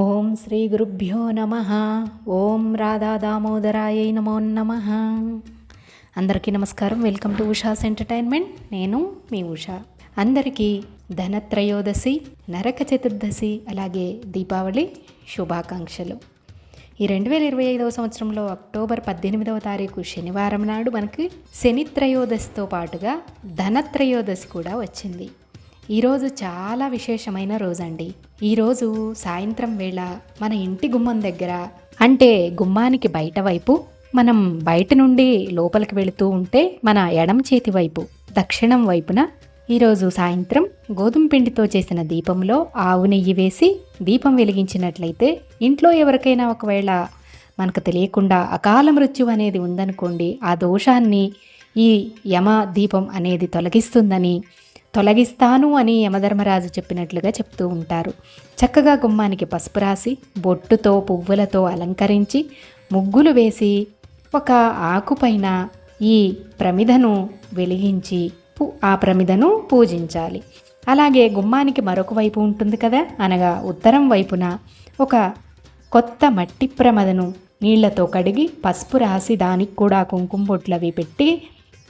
ఓం శ్రీ గురుభ్యో నమ. ఓం రాధా దామోదరాయ నమో నమ. అందరికీ నమస్కారం. Welcome to Usha's entertainment. నేను మీ ఉషా. అందరికీ ధనత్రయోదశి నరక చతుర్దశి అలాగే దీపావళి శుభాకాంక్షలు. ఈ రెండు వేల ఇరవై ఐదవ సంవత్సరంలో అక్టోబర్ పద్దెనిమిదవ తారీఖు శనివారం నాడు మనకి శనిత్రయోదశితో పాటుగా ధనత్రయోదశి కూడా వచ్చింది. ఈరోజు చాలా విశేషమైన రోజండి. ఈరోజు సాయంత్రం వేళ మన ఇంటి గుమ్మం దగ్గర అంటే గుమ్మానికి బయట వైపు మనం బయట నుండి లోపలికి వెళుతూ ఉంటే మన ఎడం చేతి వైపు దక్షిణం వైపున ఈరోజు సాయంత్రం గోధుమ పిండితో చేసిన దీపంలో ఆవు నెయ్యి వేసి దీపం వెలిగించినట్లయితే ఇంట్లో ఎవరికైనా ఒకవేళ మనకు తెలియకుండా అకాల మృత్యు అనేది ఉందనుకోండి ఆ దోషాన్ని ఈ యమ దీపం అనేది తొలగిస్తుందని తొలగిస్తాను అని యమధర్మరాజు చెప్పినట్లుగా చెప్తూ ఉంటారు. చక్కగా గుమ్మానికి పసుపు రాసి బొట్టుతో పువ్వులతో అలంకరించి ముగ్గులు వేసి ఒక ఆకుపైన ఈ ప్రమిదను వెలిగించి ఆ ప్రమిదను పూజించాలి. అలాగే గుమ్మానికి మరొక వైపు ఉంటుంది కదా? అనగా ఉత్తరం వైపున ఒక కొత్త మట్టి ప్రమదను నీళ్ళతో కడిగి పసుపు రాసి దానికి కూడా కుంకుమ బొట్లు అవి పెట్టి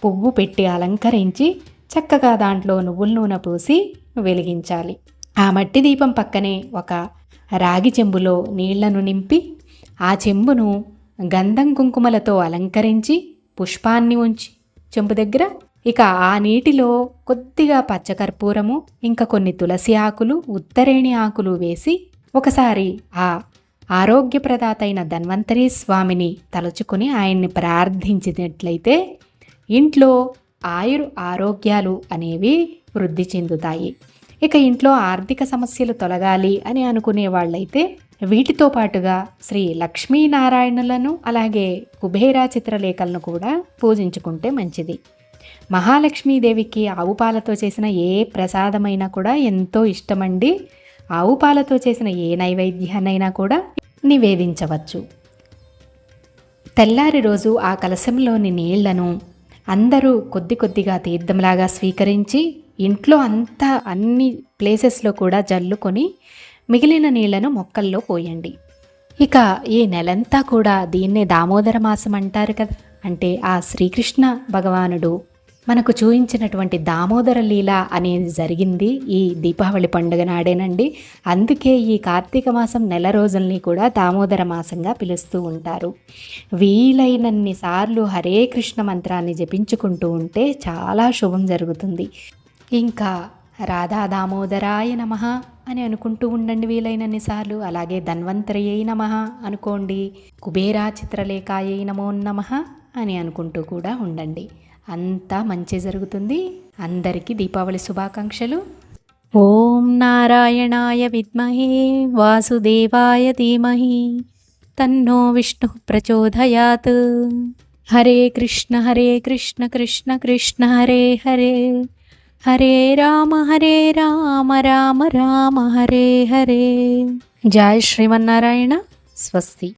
పువ్వు పెట్టి అలంకరించి చక్కగా దాంట్లో నువ్వుల నూనె పోసి వెలిగించాలి. ఆ మట్టి దీపం పక్కనే ఒక రాగి చెంబులో నీళ్ళను నింపి ఆ చెంబును గంధం కుంకుమలతో అలంకరించి పుష్పాన్ని ఉంచి చెంబు దగ్గర ఇక ఆ నీటిలో కొద్దిగా పచ్చకర్పూరము ఇంకా కొన్ని తులసి ఆకులు ఉత్తరేణి ఆకులు వేసి ఒకసారి ఆ ఆరోగ్యప్రదాత అయిన ధన్వంతరి స్వామిని తలుచుకుని ఆయన్ని ప్రార్థించినట్లయితే ఇంట్లో ఆయుర్ ఆరోగ్యాలు అనేవి వృద్ధి చెందుతాయి. ఇక ఇంట్లో ఆర్థిక సమస్యలు తొలగాలి అని అనుకునే వాళ్ళైతే వీటితో పాటుగా శ్రీ లక్ష్మీనారాయణులను అలాగే కుబేరా చిత్రలేఖలను కూడా పూజించుకుంటే మంచిది. మహాలక్ష్మీదేవికి ఆవు పాలతో చేసిన ఏ ప్రసాదమైనా కూడా ఎంతో ఇష్టమండి. ఆవు పాలతో చేసిన ఏ నైవేద్యాన్నైనా కూడా నివేదించవచ్చు. తెల్లారి రోజు ఆ కలశంలోని నీళ్ళను అందరూ కొద్ది కొద్దిగా తీర్థంలాగా స్వీకరించి ఇంట్లో అంతా అన్ని ప్లేసెస్లో కూడా జల్లుకొని మిగిలిన నీళ్ళను మొక్కల్లో పోయండి. ఇక ఈ నెలంతా కూడా దీన్నే దామోదర మాసం అంటారు కదా. అంటే ఆ శ్రీకృష్ణ భగవానుడు మనకు చూయించినటువంటి దామోదర లీల అనేది జరిగింది ఈ దీపావళి పండుగ నాడేనండి. అందుకే ఈ కార్తీక మాసం నెల రోజుల్ని కూడా దామోదర మాసంగా పిలుస్తూ ఉంటారు. వీలైనన్ని సార్లు హరే కృష్ణ మంత్రాన్ని జపించుకుంటూ ఉంటే చాలా శుభం జరుగుతుంది. ఇంకా రాధా దామోదరాయ నమ అని అనుకుంటూ ఉండండి వీలైనన్ని సార్లు. అలాగే ధన్వంతరయ్యై నమ అనుకోండి. కుబేరా చిత్రలేఖాయై నమో నమ. అని అనుకుంటూ కూడా ఉండండి. అంతా మంచి జరుగుతుంది. అందరికీ దీపావళి శుభాకాంక్షలు. ఓం నారాయణాయ విద్మహే వాసుదేవాయ ధీమహి తన్నో విష్ణు ప్రచోదయాత్. హరే కృష్ణ హరే కృష్ణ కృష్ణ కృష్ణ హరే హరే. హరే రామ హరే రామ రామ రామ హరే హరే. జయ శ్రీమన్నారాయణ స్వస్తి.